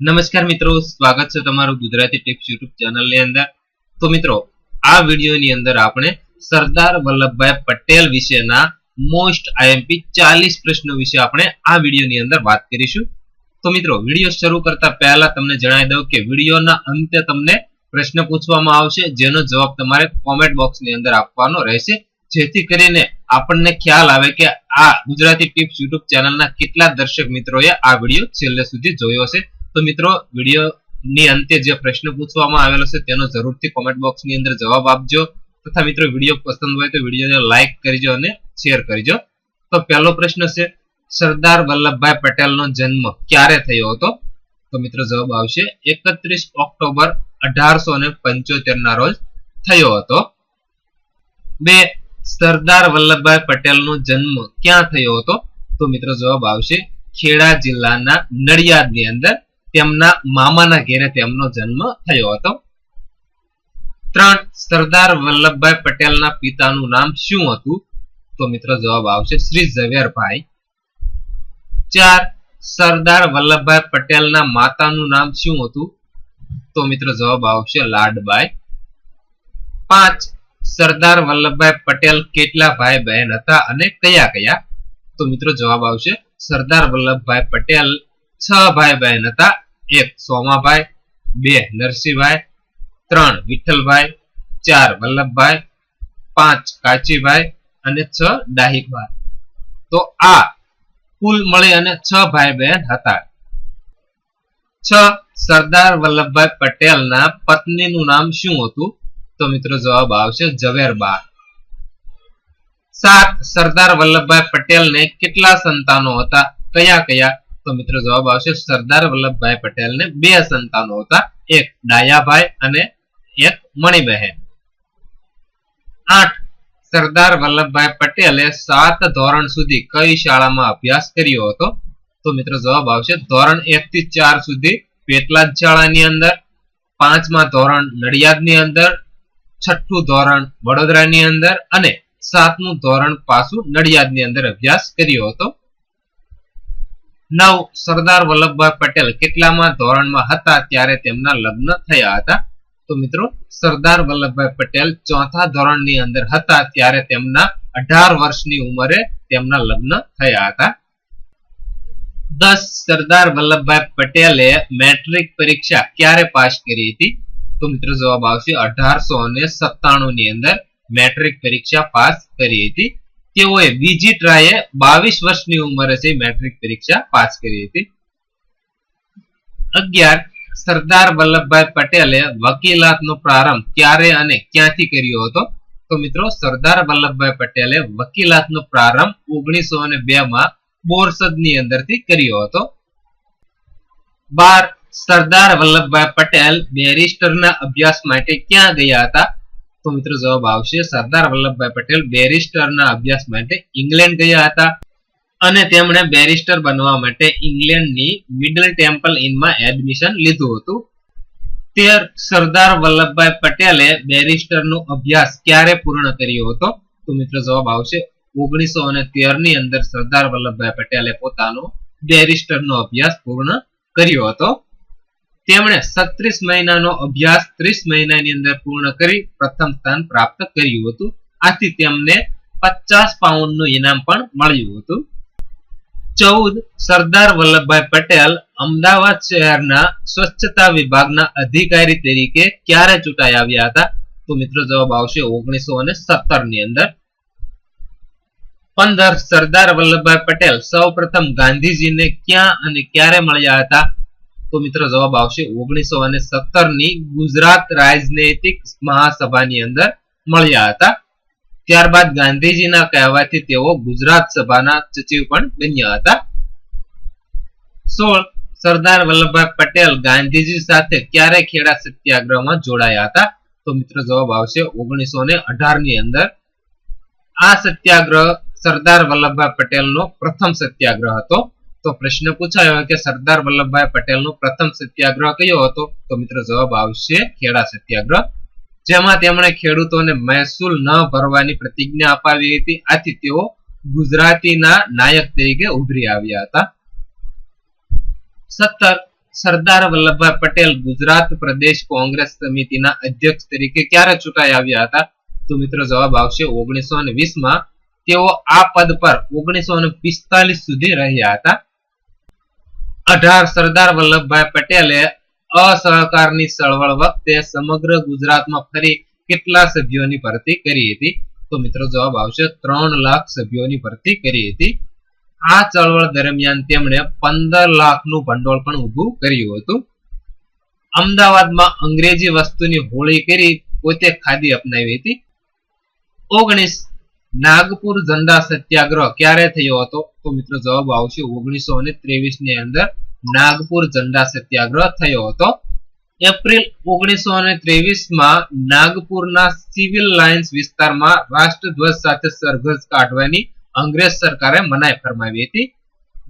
નમસ્કાર મિત્રો, સ્વાગત છે તમારું ગુજરાતી ટિપ્સ યુટ્યુબ ચેનલની અંદર. તો મિત્રો, આ વિડીયોની અંદર આપણે સરદાર વલ્લભભાઈ પટેલ વિશેના મોસ્ટ આઈએમપી ચાલીસ પ્રશ્નો વિશે આપણે આ વિડીયોની અંદર વાત કરીશું. તો મિત્રો, વીડિયો શરૂ કરતા પહેલા તમને જણાવી દઉં કે વિડીયોના અંતે તમને પ્રશ્ન પૂછવામાં આવશે, જેનો જવાબ તમારે કોમેન્ટ બોક્સની અંદર આપવાનો રહેશે. જેથી કરીને આપણને ખ્યાલ આવે કે આ ગુજરાતી ટિપ્સ યુટ્યુબ ચેનલના કેટલા દર્શક મિત્રોએ આ વીડિયો છેલ્લે સુધી જોયો છે તો મિત્રો, વિડીયોની અંતે જે પ્રશ્ન પૂછવામાં આવેલો છે, તેનો જરૂરથી કોમેન્ટ બોક્સની અંદર જવાબ આપજો. તથા મિત્રો, વીડિયો પસંદ હોય તો વિડીયોને લાઈક કરજો અને શેર કરજો. તો પહેલો પ્રશ્ન છે, સરદાર વલ્લભભાઈ પટેલનો જન્મ ક્યારે થયો હતો? તો મિત્રો, જવાબ આવશે, એકત્રીસ ઓક્ટોબર અઢારસો ને પંચોતેર ના રોજ થયો હતો. બે, સરદાર વલ્લભભાઈ પટેલનો જન્મ ક્યાં થયો હતો? તો મિત્રો, જવાબ આવશે, ખેડા જિલ્લાના નડિયાદની અંદર. તેમના મામાના ઘેરે તેમનો જન્મ થયો હતો. ત્રણ, સરદાર વલ્લભભાઈ પટેલના પિતાનું નામ શું હતું? તો મિત્રો જવાબ આવશે શ્રી ઝવેરભાઈ. ચાર, સરદાર વલ્લભભાઈ પટેલના માતાનું નામ શું હતું? તો મિત્રો જવાબ આવશે લાડબાઈ. પાંચ, સરદાર વલ્લભભાઈ પટેલ કેટલા ભાઈ બહેન હતા અને કયા કયા? તો મિત્રો જવાબ આવશે સરદાર વલ્લભભાઈ પટેલ છ ભાઈ બહેન હતા એક, સોમાભાઈ, બે, નરસિંહભાઈ, ત્રણ, વિઠ્ઠલભાઈ, ચાર, વલ્લભભાઈ, પાંચ, કાચીભાઈ અને છ, ડાહિકભાઈ. તો આ કુલ મળી અને છ ભાઈ બહેન હતા. છ સરદાર વલ્લભભાઈ પટેલના પત્નીનું નામ શું હતું? તો મિત્રો જવાબ આવશે ઝવેરબા સાત સરદાર વલ્લભભાઈ પટેલને કેટલા સંતાનો હતા? કયા કયા તો મિત્રો જવાબ આવશે સરદાર વલ્લભભાઈ પટેલને બે સંતાનો હતા. એક ડાયાભાઈ અને એક મણિબહેન આઠ સરદાર વલ્લભભાઈ પટેલે સાત ધોરણ સુધી કઈ શાળામાં અભ્યાસ કર્યો હતો? તો મિત્રો જવાબ આવશે ધોરણ એક થી ચાર સુધી પેટલાદ શાળાની અંદર, પાંચમા ધોરણ નડિયાદની અંદર, છઠ્ઠું ધોરણ વડોદરાની અંદર અને સાતમું ધોરણ પાછું નડિયાદની અંદર અભ્યાસ કર્યો હતો. નવ સરદાર વલ્લભભાઈ પટેલ કેટલામાં ધોરણમાં હતા ત્યારે તેમના લગ્ન થયા હતા. તો મિત્રો, સરદાર વલ્લભભાઈ પટેલ ચોથા ધોરણની અંદર હતા ત્યારે તેમના અઢાર વર્ષની ઉંમરે તેમના લગ્ન થયા હતા. દસ સરદાર વલ્લભભાઈ પટેલે મેટ્રિક પરીક્ષા ક્યારે પાસ કરી હતી? તો મિત્રો જવાબ આવશે અઢારસો ને અંદર મેટ્રિક પરીક્ષા પાસ કરી હતી. તેઓએ બીજી ટ્રાયે બાવીસ વર્ષની ઉંમરે છે મેટ્રિક પરીક્ષા પાસ કરી હતી. અગિયાર, સરદાર વલ્લભભાઈ પટેલે વકીલાતનો પ્રારંભ ક્યારે અને ક્યાંથી કર્યો હતો? તો મિત્રો, સરદાર વલ્લભભાઈ પટેલે વકીલાતનો પ્રારંભ ઓગણીસો અને બે માં બોરસદની અંદરથી કર્યો હતો. બાર, સરદાર વલ્લભભાઈ પટેલ બેરિસ્ટરના અભ્યાસ માટે ક્યાં ગયા હતા? તો મિત્રો જવાબ આવશે સરદાર વલ્લભભાઈ પટેલ બેરિસ્ટરના અભ્યાસ માટે ઇંગ્લેન્ડ ગયા હતા. અને તેમણે બેરિસ્ટર બનવા માટે ઇંગ્લેન્ડની મિડલ ટેમ્પલ ઇનમાં એડમિશન લીધું હતું. તે સરદાર વલ્લભભાઈ પટેલે બેરિસ્ટરનો અભ્યાસ ક્યારે પૂર્ણ કર્યો હતો? તો મિત્રો જવાબ આવશે ઓગણીસો અને ની અંદર સરદાર વલ્લભભાઈ પટેલે પોતાનો બેરિસ્ટરનો અભ્યાસ પૂર્ણ કર્યો હતો. તેમણે સત્રીસ મહિનાનો અભ્યાસ ત્રીસ મહિનાની અંદર પૂર્ણ કરી પ્રથમ સ્થાન પ્રાપ્ત કર્યું હતું. આથી તેમને પચાસ પાઉન્ડનું ઇનામ પણ મળ્યું હતું. ચૌદ સરદાર વલ્લભભાઈ પટેલ અમદાવાદ શહેરના સ્વચ્છતા વિભાગના અધિકારી તરીકે ક્યારે ચૂંટાઈ આવ્યા હતા? તો મિત્રો જવાબ આવશે ઓગણીસો અને સત્તરની અંદર. પંદર સરદાર વલ્લભભાઈ પટેલ સૌ પ્રથમ ગાંધીજીને ક્યાં અને ક્યારે મળ્યા હતા? તો મિત્રો જવાબ આવશે ઓગણીસો અને સત્તરની ગુજરાત રાજનૈતિક મહાસભાની અંદર મળ્યા હતા. ત્યારબાદ ગાંધીજીના કહેવાથી તેઓ ગુજરાત સભાના સચિવ પણ બન્યા હતા. સોળ, સરદાર વલ્લભભાઈ પટેલ ગાંધીજી સાથે ક્યારે ખેડા સત્યાગ્રહમાં જોડાયા હતા? તો મિત્રો જવાબ આવશે ઓગણીસો ને અઢારની અંદર. આ સત્યાગ્રહ સરદાર વલ્લભભાઈ પટેલનો પ્રથમ સત્યાગ્રહ હતો. તો પ્રશ્ન પૂછાયો કે સરદાર વલ્લભભાઈ પટેલનો પ્રથમ સત્યાગ્રહ કયો હતો? તો મિત્રો જવાબ આવશે ખેડા સત્યાગ્રહ. જેમાં તેમણે ખેડૂતોને મહેસૂલ ન ભરવાની પ્રતિજ્ઞા અપાવી હતી. આથી તેઓ ગુજરાતીના નાયક તરીકે ઉભરી આવ્યા હતા. સત્તર, સરદાર વલ્લભભાઈ પટેલ ગુજરાત પ્રદેશ કોંગ્રેસ સમિતિના અધ્યક્ષ તરીકે ક્યારે ચૂંટાઈ આવ્યા હતા? તો મિત્રો જવાબ આવશે ઓગણીસો માં તેઓ આ પદ પર ઓગણીસો સુધી રહ્યા હતા. અઢાર સરદાર વલ્લભભાઈ પટેલે અસહકારની ચળવળ વખતે સમગ્ર ગુજરાતમાં ફરી કેટલા સભ્યોની ભરતી કરી હતી? તો મિત્રો જવાબ આવશે ત્રણ લાખ સભ્યોની ભરતી કરી હતી. આ ચળવળ દરમિયાન તેમણે પંદર લાખનું ભંડોળ પણ ઊભું કર્યું હતું. અમદાવાદમાં અંગ્રેજી વસ્તુની હોળી કરી પોતે ખાદી અપનાવી હતી. ઓગણીસ નાગપુર ઝંડા સત્યાગ્રહ ક્યારે થયો હતો? તો મિત્રો જવાબ આવશે ઓગણીસો અને ત્રેવીસની અંદર નાગપુર ઝંડા સત્યાગ્રહ થયો હતો. એપ્રિલ ઓગણીસો અને ત્રેવીસમાં નાગપુરના સિવિલ લાઇન્સ વિસ્તારમાં રાષ્ટ્રધ્વજ સાથે સરઘસ કાઢવાની અંગ્રેજ સરકારે મનાઈ ફરમાવી હતી.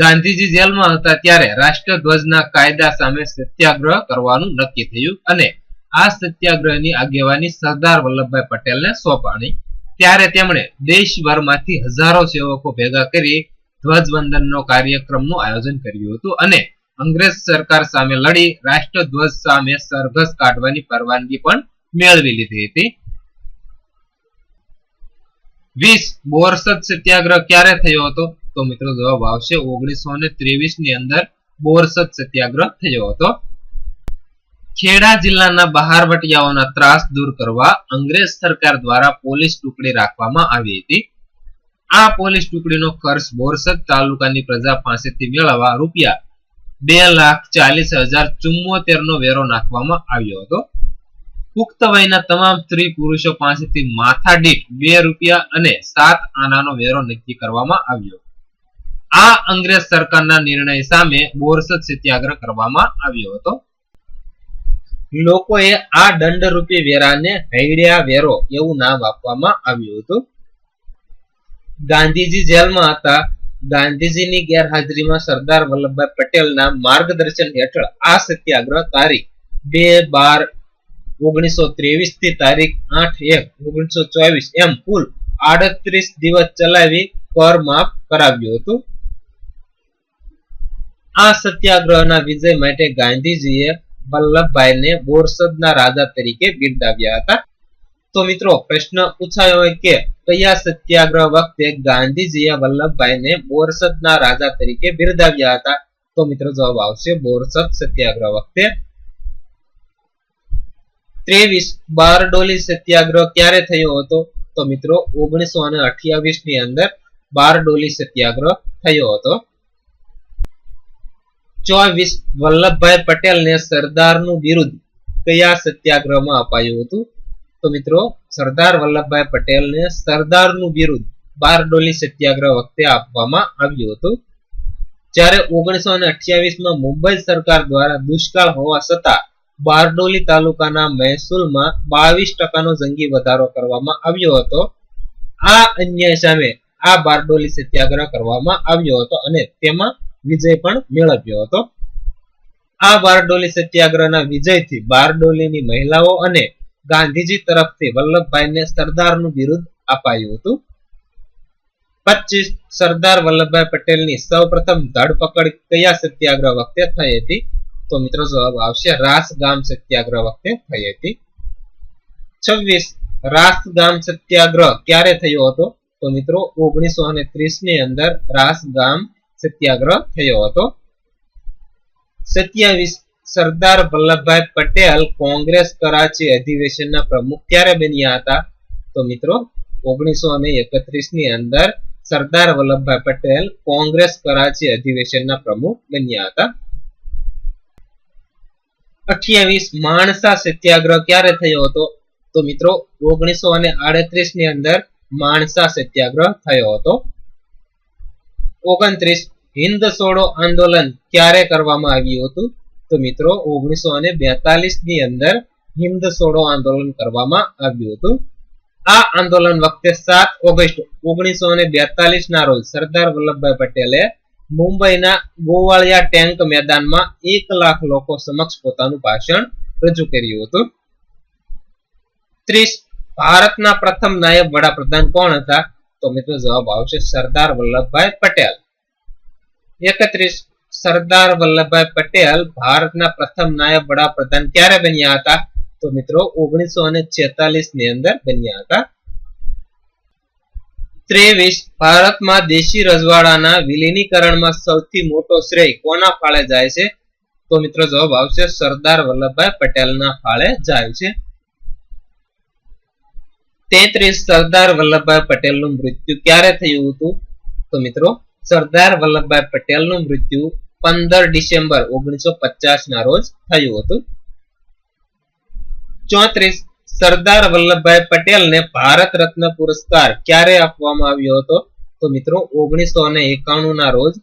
ગાંધીજી જેલમાં હતા ત્યારે રાષ્ટ્રધ્વજના કાયદા સામે સત્યાગ્રહ કરવાનું નક્કી થયું અને આ સત્યાગ્રહની આગેવાની સરદાર વલ્લભભાઈ પટેલને સોંપાણી. ત્યારે તેમણે દેશભરમાંથી હજારો સેવકો ભેગા કરી ધ્વજવંદનનો કાર્યક્રમનું આયોજન કર્યું હતું અને અંગ્રેજ સરકાર સામે લડી, રાષ્ટ્રધ્વજ સામે સરઘસ કાઢવાની પરવાનગી પણ મેળવી લીધી હતી. વીસ બોરસદ સત્યાગ્રહ ક્યારે થયો હતો? તો મિત્રો જવાબ આવશે ઓગણીસો ને ત્રેવીસની અંદર બોરસદ સત્યાગ્રહ થયો હતો. ખેડા જિલ્લાના બહારવટિયાઓના ત્રાસ દૂર કરવા અંગ્રેજ સરકાર દ્વારા પોલીસ ટુકડી રાખવામાં આવી હતી. આ પોલીસ ટુકડીનો ખર્ચ બોરસદ તાલુકાની પ્રજા પાસેથી મેળવવા રૂપિયા બે લાખ ચાલીસ હજાર ચુમ્મોતેર નો વેરો નાખવામાં આવ્યો હતો. પુખ્ત વયના તમામ સ્ત્રી પુરુષો પાસેથી માથા દીઠ બે રૂપિયા અને સાત આનાનો વેરો નક્કી કરવામાં આવ્યો. આ અંગ્રેજ સરકારના નિર્ણય સામે બોરસદ સત્યાગ્રહ કરવામાં આવ્યો હતો. લોકોએ આ દંડરૂપી વેરાને હૈડિયા વેરો એવું નામ આપવામાં આવ્યું હતું. ગાંધીજી જેલમાં હતા. ગાંધીજીની ગેરહાજરીમાં સરદાર વલ્લભભાઈ પટેલના માર્ગદર્શન હેઠળ આ સત્યાગ્રહ તારીખ બે બાર ઓગણીસો ત્રેવીસથી તારીખ આઠ એક ઓગણીસો ચોવીસ એમ કુલ આડત્રીસ દિવસ ચલાવી કર માફ કરાવ્યું હતું. આ સત્યાગ્રહના વિજય માટે ગાંધીજીએ વલ્લભભાઈને બોરસદના રાજા તરીકે બિરદાવ્યા હતા. તો મિત્રો, પ્રશ્ન પૂછાયો હોય કે કયા સત્યાગ્રહ વખતે ગાંધીજીએ વલ્લભભાઈને બોરસદના રાજા તરીકે બિરદાવ્યા હતા? તો મિત્રો, જવાબ આવશે બોરસદ સત્યાગ્રહ વખતે. ત્રેવીસ બારડોલી સત્યાગ્રહ ક્યારે થયો હતો? તો મિત્રો, ઓગણીસો અઠ્યાવીસની અંદર બારડોલી સત્યાગ્રહ થયો હતો. ચોવીસ વલ્લભભાઈ પટેલને સરદારનું બિરુદ કયા સત્યાગ્રહમાં અપાયું હતું? તો મિત્રો, સરદાર વલ્લભભાઈ પટેલને સરદારનું બિરુદ બારડોલી સત્યાગ્રહ વખતે આપવામાં આવ્યું હતું. જ્યારે ઓગણીસો ને અઠ્યાવીસમાં મુંબઈ સરકાર દ્વારા દુષ્કાળ હોવા છતાં બારડોલી તાલુકાના મહેસૂલમાં બાવીસ ટકાનો જંગી વધારો કરવામાં આવ્યો હતો. આ અન્યાય સામે આ બારડોલી સત્યાગ્રહ કરવામાં આવ્યો હતો અને તેમાં વિજય પણ મેળવ્યો હતો. આ બારડોલી સત્યાગ્રહના વિજયથી બારડોલીની મહિલાઓ અને ગાંધીજી તરફથી વલ્લભભાઈને સરદારનું બિરુદ અપાયું હતું. પચીસ સરદાર વલ્લભભાઈ પટેલની સૌપ્રથમ ધરપકડ કયા સત્યાગ્રહ વખતે થઈ હતી? તો મિત્રો જવાબ આવશે રાસ ગામ સત્યાગ્રહ વખતે થઈ હતી. છવ્વીસ રાસ ગામ સત્યાગ્રહ ક્યારે થયો હતો? તો મિત્રો ઓગણીસો ત્રીસની અંદર રાસ ગામ સત્યાગ્રહ થયો હતો. સત્યાવીસ સરદાર વલ્લભભાઈ પટેલ કોંગ્રેસ કરાચી અધિવેશનના પ્રમુખ ક્યારે બન્યા હતા? તો મિત્રો, ઓગણીસો અને એકત્રીસની અંદર સરદાર વલ્લભભાઈ પટેલ કોંગ્રેસ કરાચી અધિવેશનના પ્રમુખ બન્યા હતા. અઠ્યાવીસ માણસા સત્યાગ્રહ ક્યારે થયો હતો? તો મિત્રો, ઓગણીસો અને આડત્રીસની અંદર માણસા સત્યાગ્રહ થયો હતો. ઓગણત્રીસ હિન્દ છોડો આંદોલન ક્યારે કરવામાં આવ્યું હતું? તો મિત્રો, ઓગણીસો અને બેતાલીસની અંદર હિન્દ છોડો આંદોલન કરવામાં આવ્યું હતું. આ આંદોલન વખતે સાત ઓગસ્ટ ઓગણીસો અને બેતાલીસ ના રોજ સરદાર વલ્લભભાઈ પટેલે મુંબઈના ગોવાળિયા ટેન્ક મેદાનમાં એક લાખ લોકો સમક્ષ પોતાનું ભાષણ રજૂ કર્યું હતું. ત્રીસ, ભારતના પ્રથમ નાયબ વડાપ્રધાન કોણ હતા? તો મિત્રો જવાબ આવશે સરદાર વલ્લભભાઈ પટેલ. એકત્રીસ, સરદાર વલ્લભભાઈ પટેલ ભારતના પ્રથમ નાયબ વડાપ્રધાન ક્યારે બન્યા હતા? તો મિત્રો ઓગણીસો અને છેતાલીસની અંદર બન્યા હતા. ત્રેવીસ, ભારતમાં દેશી રજવાડાના વિલીનીકરણમાં સૌથી મોટો શ્રેય કોના ફાળે જાય છે? તો મિત્રો જવાબ આવશે સરદાર વલ્લભભાઈ પટેલના ફાળે જાય છે. તેત્રીસ સરદાર વલ્લભભાઈ પટેલનું મૃત્યુ. ક્યારે થયું હતું? તો મિત્રો, સરદાર વલ્લભભાઈ પટેલનું મૃત્યુ પંદર ડિસેમ્બર ઓગણીસો પચાસ ના રોજ થયું હતું. ચોત્રીસ, સરદાર વલ્લભભાઈ પટેલને ભારત રત્ન પુરસ્કાર ક્યારે આપવામાં આવ્યો હતો? તો મિત્રો, ઓગણીસો અને એકાણું ના રોજ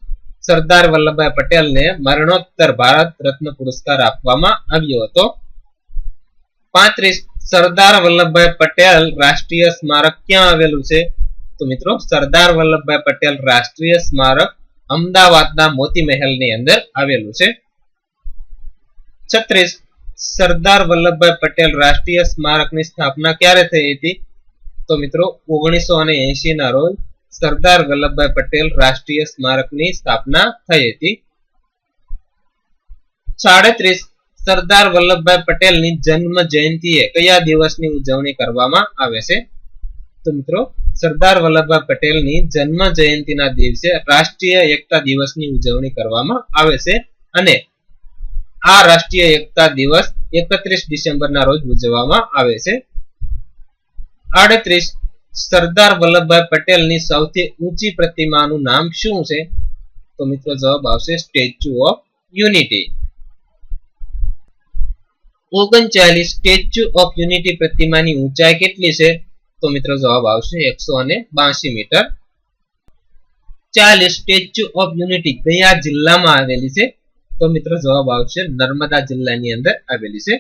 સરદાર વલ્લભભાઈ પટેલને મરણોત્તર ભારત રત્ન પુરસ્કાર આપવામાં આવ્યો હતો. પાંત્રીસ સરદાર વલ્લભભાઈ પટેલ રાષ્ટ્રીય સ્મારક ક્યાં આવેલું છે? તો મિત્રો, સરદાર વલ્લભભાઈ પટેલ રાષ્ટ્રીય સ્મારક અમદાવાદના મોતી મહેલની અંદર આવેલું છે. છત્રીસ, સરદાર વલ્લભભાઈ પટેલ રાષ્ટ્રીય સ્મારકની સ્થાપના ક્યારે થઈ હતી? તો મિત્રો, ઓગણીસો એસી ના રોજ સરદાર વલ્લભભાઈ પટેલ રાષ્ટ્રીય સ્મારકની સ્થાપના થઈ હતી. સાડત્રીસ સરદાર વલ્લભભાઈ પટેલની જન્મ જયંતિએ કયા દિવસની ઉજવણી કરવામાં આવે છે? તો મિત્રો, સરદાર વલ્લભભાઈ પટેલની જન્મ જયંતિના દિવસે રાષ્ટ્રીય એકતા દિવસની ઉજવણી કરવામાં આવે છે અને આ રાષ્ટ્રીય એકતા દિવસ એકત્રીસ ડિસેમ્બરના રોજ ઉજવવામાં આવે છે. આડત્રીસ, સરદાર વલ્લભભાઈ પટેલની સૌથી ઊંચી પ્રતિમાનું નામ શું છે? તો મિત્રો જવાબ આવશે સ્ટેચ્યુ ઓફ યુનિટી. ઓગણચાલીસ સ્ટેચ્યુ ઓફ યુનિટી પ્રતિમાની ઊંચાઈ કેટલી છે? તો મિત્રો જવાબ આવશે એકસો મીટર. ચાલીસ સ્ટેચ્યુ ઓફ યુનિટી કયા જિલ્લામાં આવેલી છે? તો મિત્રો જવાબ આવશે નર્મદા જિલ્લાની અંદર આવેલી છે.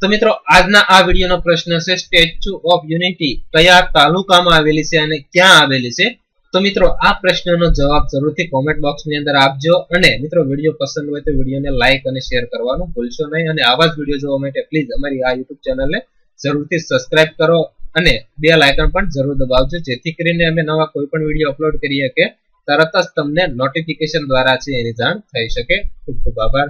તો મિત્રો આજના આ વિડીયોનો પ્રશ્ન છે, સ્ટેચ્યુ ઓફ યુનિટી કયા તાલુકામાં આવેલી છે અને ક્યાં આવેલી છે? તો મિત્રો, આ પ્રશ્નનો જવાબ જરૂરથી કોમેન્ટ બોક્સની અંદર આપજો અને મિત્રો વીડિયો પસંદ હોય તો વિડીયોને લાઈક અને શેર કરવાનું ભૂલશો નહીં અને આવા જ વીડિયો જોવા માટે પ્લીઝ અમારી આ યુટ્યુબ ચેનલને જરૂરથી સબસ્ક્રાઇબ કરો અને બે લાઇકન પણ જરૂર દબાવજો, જેથી કરીને અમે નવા કોઈ પણ વીડિયો અપલોડ કરીએ કે તરત જ તમને નોટિફિકેશન દ્વારા છે એની જાણ થઈ શકે. ખૂબ ખૂબ આભાર.